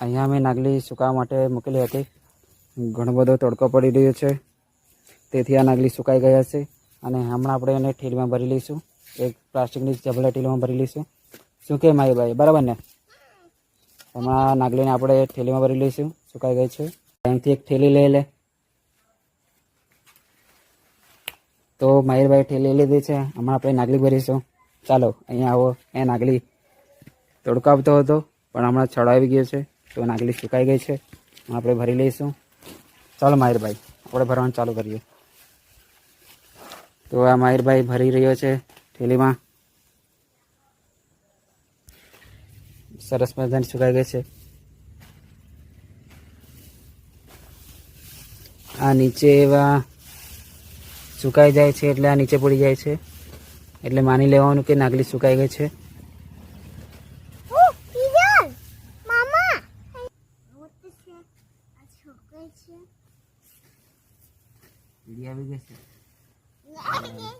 અહીંયા અમે નાગલી સુકાવા માટે મૂકેલી હતી. ઘણો બધો તડકો પડી રહ્યો છે. તેથી આ નાગલી સુકાઈ ગયા છે અને હમણાં આપણે એને ઠેલીમાં ભરી લઈશું. એક પ્લાસ્ટિકની જબલા ઠીલમાં ભરી લઈશું. શું કે મારી ભાઈ, બરાબર ને? હમણાં નાગલીને આપણે ઠેલીમાં ભરી લઈશું. સુકાઈ ગઈ છે. અહીંથી એક ઠેલી લઈ લે. તો માહિરભાઈ ઠેલી લીધી છે. હમણાં આપણે નાગલી ભરીશું. ચાલો, અહીંયા આવો. એ નાગલી તડકો આપતો હતો, પણ હમણાં છોડાવી ગયો છે. તો નાગલી સુકાઈ ગઈ છે. આપણે ભરી લઈશું. ચાલો માહિરભાઈ, આપણે ભરવાનું ચાલુ કરીએ. તો આ માહિરભાઈ ભરી રહ્યો છે ઠેલીમાં સરસ મજાની સુકાઈ ગઈ છે. આ નીચે એવા સુકાઈ જાય છે એટલે આ નીચે પડી જાય છે. એટલે માની લેવાનું કે નાગલી સુકાઈ ગઈ છે. Chip? આવી ગઈ છે